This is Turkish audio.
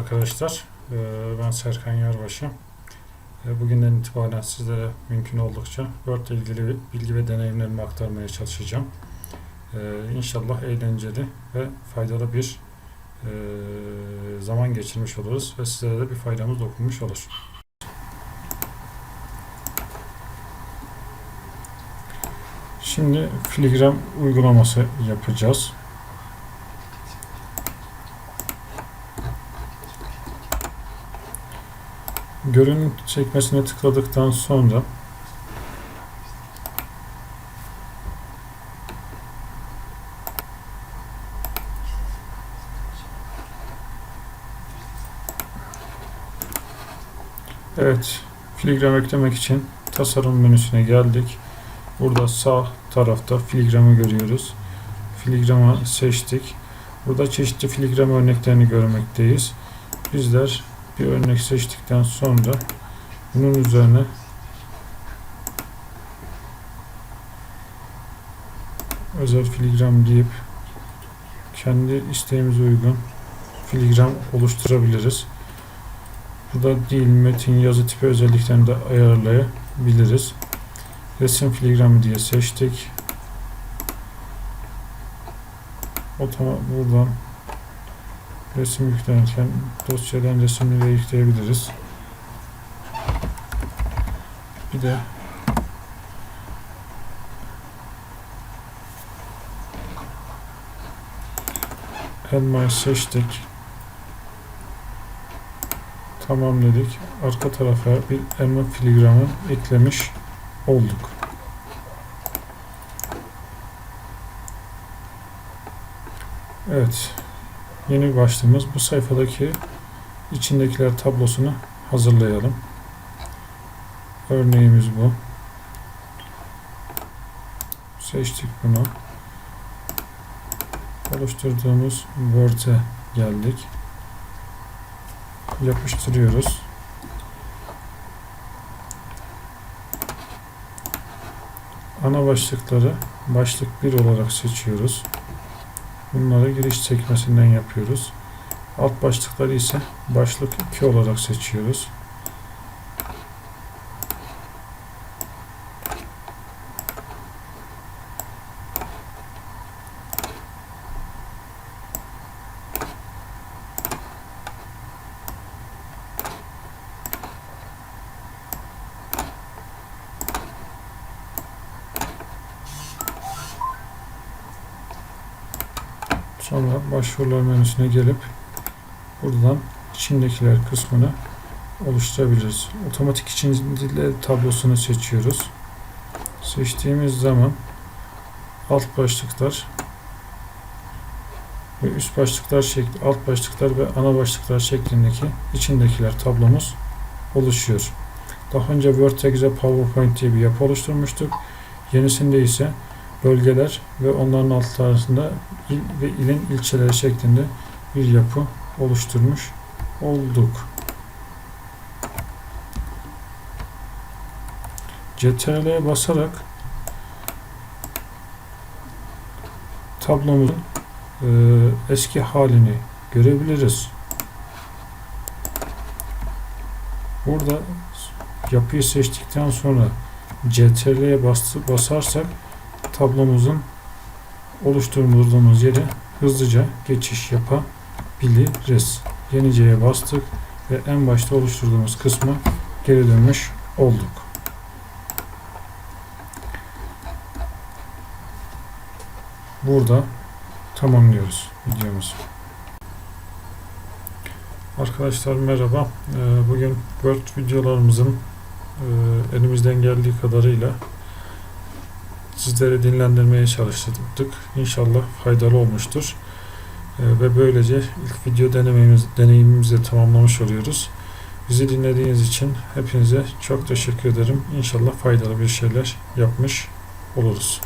arkadaşlar. Ee, Ben Serkan Yarbaşı. Ee, Bugünden itibaren sizlere mümkün oldukça Word ile ilgili bilgi ve deneyimlerimi aktarmaya çalışacağım. Ee, İnşallah eğlenceli ve faydalı bir e, zaman geçirmiş oluruz ve sizlere de bir faydamız dokunmuş olur. Şimdi filigram uygulaması yapacağız. Görüntü çekmesine tıkladıktan sonra Evet, filigram eklemek için tasarım menüsüne geldik. Burada sağ tarafta filigramı görüyoruz. Filigramı seçtik. Burada çeşitli filigram örneklerini görmekteyiz. Bizler bir örnek seçtikten sonra bunun üzerine özel filigram deyip kendi isteğimize uygun filigram oluşturabiliriz. Burada dil, metin, yazı tipi özelliklerini de ayarlayabiliriz. Resim filigramı diye seçtik. Otomat buradan resim yüklenirken dosyadan resimleri de yükleyebiliriz. Bir de elmayı seçtik. Tamam dedik. Arka tarafa bir elma filigramı eklemiş olduk. Evet. Yeni başlığımız bu sayfadaki içindekiler tablosunu hazırlayalım. Örneğimiz bu. Seçtik bunu. Oluşturduğumuz Word'e geldik. Yapıştırıyoruz. Ana başlıkları başlık 1 olarak seçiyoruz. Bunları giriş sekmesinden yapıyoruz. Alt başlıkları ise başlık 2 olarak seçiyoruz. Sonra başvurular menüsüne gelip buradan içindekiler kısmını oluşturabiliriz. Otomatik içindiler tablosunu seçiyoruz. Seçtiğimiz zaman alt başlıklar ve üst başlıklar şekli, alt başlıklar ve ana başlıklar şeklindeki içindekiler tablomuz oluşuyor. Daha önce Word PowerPoint diye bir yapı oluşturmuştuk. Yenisinde ise bölgeler ve onların altlarında il ve ilin ilçeleri şeklinde bir yapı oluşturmuş olduk. CTRL'ye basarak tablomuzun e, eski halini görebiliriz. Burada yapıyı seçtikten sonra CTRL'ye basarsak tablomuzun oluşturduğumuz yere hızlıca geçiş yapabiliriz. Yenice'ye bastık ve en başta oluşturduğumuz kısma geri dönmüş olduk. Burada tamamlıyoruz videomuzu. Arkadaşlar merhaba. Ee, Bugün Word videolarımızın e, elimizden geldiği kadarıyla sizlere dinlendirmeye çalıştık. İnşallah faydalı olmuştur. Ee, ve böylece ilk video denememiz, deneyimimizi de tamamlamış oluyoruz. Bizi dinlediğiniz için hepinize çok teşekkür ederim. İnşallah faydalı bir şeyler yapmış oluruz.